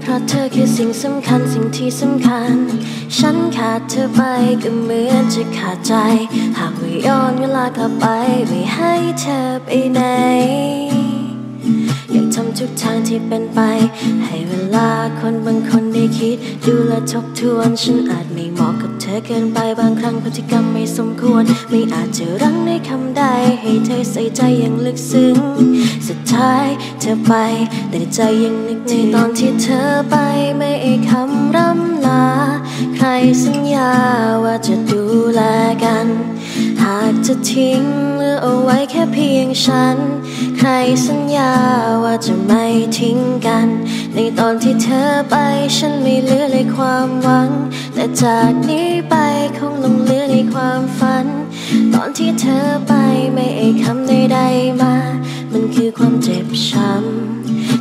เพราะเธอคือสิ่งสำคัญสิ่งที่สำคัญ ฉันขาดเธอไปก็เหมือนจะขาดใจ หากไม่ย้อนเวลากลับไป ไม่ให้เธอไปไหน ทุกทางที่เป็นไป ให้เวลาคนบางคนได้คิด ดูและทบทวนฉันอาจไม่เหมาะกับเธอเกินไปบางครั้งพฤติกรรมไม่สมควร ไม่อาจจะรั้งในคำใด ให้เธอใส่ใจอย่างลึกซึ้ง สุดท้ายเธอไป แต่ใจยังนึกถึงตอนที่เธอไปไม่ไอ้คำร่ำลา ใครสัญญาว่าจะดูแลกัน หากจะทิ้งเหลือเอาไว้แค่เพียงฉัน ใครสัญญาว่าจะไม่ทิ้งกัน ในตอนที่เธอไปฉันไม่เหลือเลยความหวัง แต่จากนี้ไปคงลงเหลือในความฝัน ตอนที่เธอไปไม่ไอ้คำใดๆมา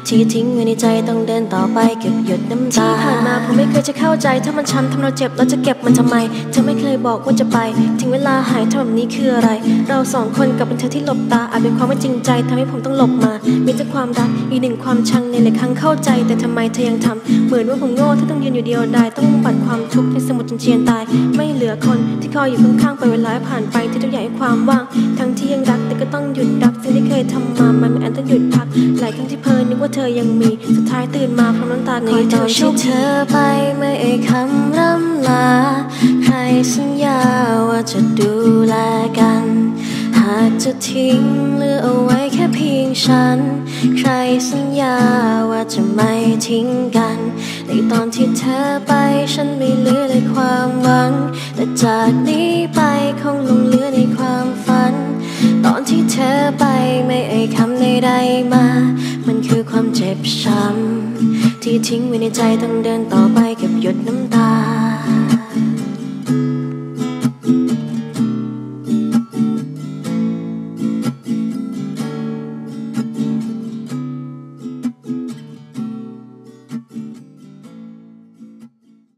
ที่ทิ้งไว้ในใจต้องเดินต่อไปเก็บหยดน้ำตาที่ผ่านมาผมไม่เคยจะเข้าใจ ถ้ามันช้ำทำเราเจ็บเราจะเก็บมันทำไม เธอไม่เคยบอกว่าจะไป ถึงเวลาหายทำแบบนี้คืออะไร เราสองคนกับเป็นเธอที่หลบตาอาจเป็นความไม่จริงใจทำให้ผมต้องหลบมา มีแต่ความรักอีกหนึ่งความชังในหลายครั้งเข้าใจ แต่ทำไมเธอยังทำเหมือนว่าผมโง่ที่ต้องยืนอยู่เดียวดายต้องบัดความทุกข์ในสมุดจนเจียนตาย ไม่เหลือคนที่คอยอยู่ข้างๆไปเวลาผ่านไปที่ทุกอย่างให้ความว่าง ทั้งที่ยังรักแต่ก็ต้องหยุดรักสิ่งที่เคยทำมามันไม่อันต้องหยุดพั กทั้งที่เพลินนึกว่าเธอยังมี สุดท้ายตื่นมาพร้อมน้ำตาในคอยตเธอนโชที่คเธอไปไม่ไอคำร่ำลา ใครสัญญาว่าจะดูแลกัน หากจะทิ้งเหลือเอาไว้แค่เพียงฉัน ใครสัญญาว่าจะไม่ทิ้งกัน ในตอนที่เธอไปฉันไม่เหลือเลยความหวัง แต่จากนี้ไปคงลงเหลือในความฝัน ตอนที่เธอไปไม่เอ่ยคำใดๆมา บช้ำที่ทิ้งไว้ในใจต้องเดินต่อไปเก็บหยดน้ำตา